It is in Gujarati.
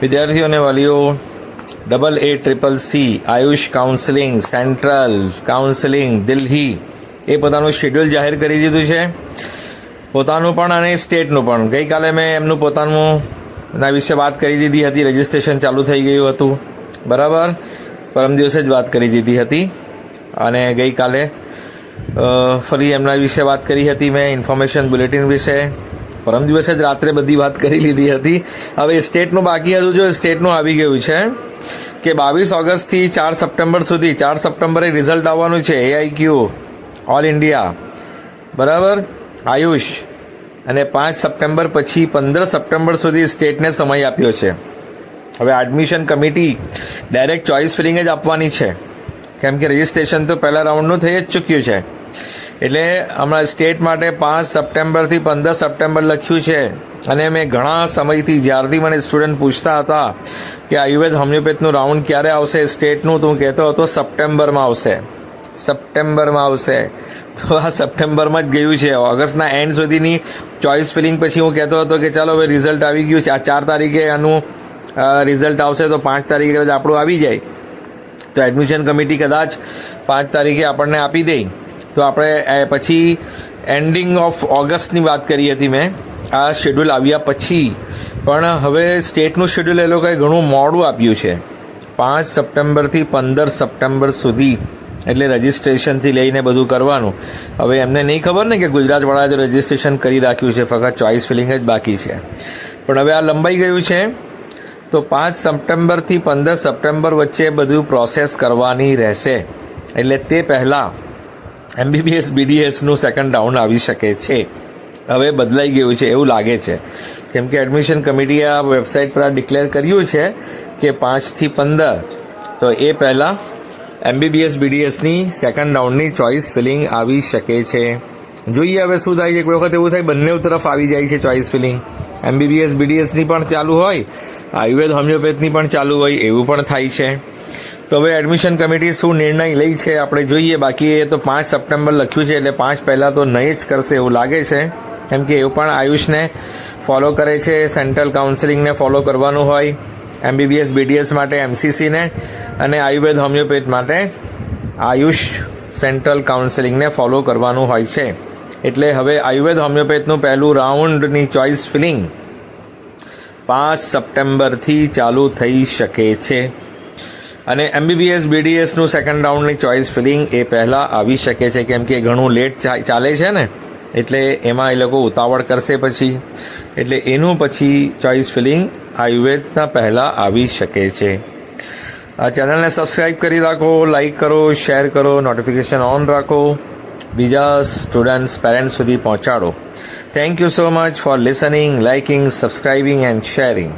વિદ્યાર્થીઓ અને વાલીઓ double A triple C Ayush counselling central counselling Delhi, એ પોતાનું શેડ્યુલ જાહેર કરી દીધું છે. પોતાનું પણ અને સ્ટેટનું પણ. ગઈકાલે મેં એમનું પોતાનું ના વિશે વાત કરી દીધી હતી. રજિસ્ટ્રેશન ચાલુ થઈ ગયું હતું. બરાબર? પરમ દિવસે જ વાત કરી દીધી હતી. અને ગઈકાલે ફરી એમના વિશે વાત કરી હતી મેં ઇન્ફોર્મેશન બુલેટિન વિશે. પરમ દિવસે જ રાત્રે બધી વાત કરી લીધી હતી. હવે સ્ટેટનું બાકી હતું જો સ્ટેટનું આવી ગયું છે કે બાવીસ ઓગસ્ટથી ચાર સપ્ટેમ્બર સુધી, ચાર સપ્ટેમ્બરે રિઝલ્ટ આવવાનું છે એઆઈક્યુ ઓલ ઇન્ડિયા બરાબર? આયુષ. અને પાંચ સપ્ટેમ્બર પછી પંદર સપ્ટેમ્બર સુધી સ્ટેટને સમય આપ્યો છે. હવે admission committee direct choice filling જ આપવાની છે. કેમ કે રજિસ્ટ્રેશન તો પહેલા રાઉન્ડનું થઈ જ ચૂક્યું છે. એટલે હમણાં સ્ટેટ માટે પાંચ સપ્ટેમ્બરથી પંદર સપ્ટેમ્બર લખ્યું છે. અને મેં ઘણા સમયથી જ્યારથી મને સ્ટુડન્ટ પૂછતા હતા કે આયુર્વેદ હોમિયોપેથનું રાઉન્ડ ક્યારે આવશે? સ્ટેટનું તો હું કહેતો હતો સપ્ટેમ્બરમાં આવશે. સપ્ટેમ્બરમાં આવશે. તો આ સપ્ટેમ્બરમાં જ ગયું છે. ઓગસ્ટના એન્ડ સુધીની ચોઇસ ફિલિંગ પછી હું કહેતો હતો કે ચાલો હવે રિઝલ્ટ આવી ગયું છે. આ ચાર તારીખે આનું રિઝલ્ટ આવશે તો પાંચ તારીખે કદાચ આપણું આવી જાય. તો એડમિશન કમિટી કદાચ પાંચ તારીખે આપણને આપી દે. તો આપણે પછી એન્ડિંગ ઓફ ઓગસ્ટની વાત કરી હતી મેં. આ શેડ્યુલ આવ્યા પછી. પણ હવે સ્ટેટનું શેડ્યુલ એ લોકોએ ઘણું મોડું આપ્યું છે. પાંચ સપ્ટેમ્બરથી પંદર સપ્ટેમ્બર સુધી. એટલે રજિસ્ટ્રેશનથી લઈને બધું કરવાનું. હવે એમને નહીં ખબર ને કે ગુજરાતવાળા જ રજિસ્ટ્રેશન કરી રાખ્યું છે, ફક્ત ચોઇસ ફિલિંગ જ બાકી છે. પણ હવે આ લંબાઈ ગયું છે. તો પાંચ સપ્ટેમ્બરથી પંદર સપ્ટેમ્બર વચ્ચે બધું પ્રોસેસ કરવાની રહેશે. એટલે તે પહેલાં એમબીબીએસ બીડીએસનું સેકન્ડ રાઉન્ડ આવી શકે છે. હવે બદલાઈ ગયું છે, એવું લાગે છે. કેમ કે એડમિશન કમિટીએ આ વેબસાઇટ પર ડિક્લેર કર્યું છે કે પાંચથી પંદર. તો એ પહેલાં એમબીબીએસ બીડીએસની સેકન્ડ રાઉન્ડની ચોઇસ ફિલિંગ આવી શકે છે. જોઈએ હવે શું થાય છે કોઈ વખત એવું થાય બંને તરફ આવી જાય છે ચોઇસ ફિલિંગ એમબીબીએસ બીડીએસની પણ ચાલુ હોય, આયુર્વેદ હોમિયોપેથની પણ ચાલુ હોય, એવું પણ થાય છે. તો હવે એડમિશન કમિટી શું નિર્ણય લઈ છે આપણે જોઈએ. બાકી એ તો પાંચ સપ્ટેમ્બર લખ્યું છે એટલે પાંચ પહેલાં તો નહીં જ કરશે એવું લાગે છે. કેમ કે એવું પણ આયુષને ફોલો કરે છે સેન્ટ્રલ કાઉન્સિલિંગને ફોલો કરવાનું હોય એમબીબીએસ બીડીએસ માટે એમસીસીને અને આયુર્વેદ હોમિયોપેથ માટે આયુષ સેન્ટ્રલ કાઉન્સિલિંગને ફોલો કરવાનું હોય છે. એટલે હવે આયુર્વેદ હોમિયોપેથનું પહેલું રાઉન્ડની ચોઇસ ફિલિંગ પાંચ સપ્ટેમ્બરથી ચાલુ થઈ શકે છે. અને એમબીબીએસ બીડીએસનું સેકન્ડ રાઉન્ડની ચોઇસ ફિલિંગ એ પહેલાં આવી શકે છે, કેમ કે ઘણું લેટ ચાલે છે ને? એટલે એમાં એ લોકો ઉતાવળ કરશે પછી. એટલે એનું પછી ચોઇસ ફિલિંગ આયુર્વેદના પહેલાં આવી શકે છે. આ ચેનલને સબસ્ક્રાઇબ કરી રાખો લાઇક કરો શેર કરો નોટિફિકેશન ઓન રાખો. બીજા સ્ટુડન્ટ્સ પેરેન્ટ્સ સુધી પહોંચાડો. Thank you so much for listening liking subscribing and sharing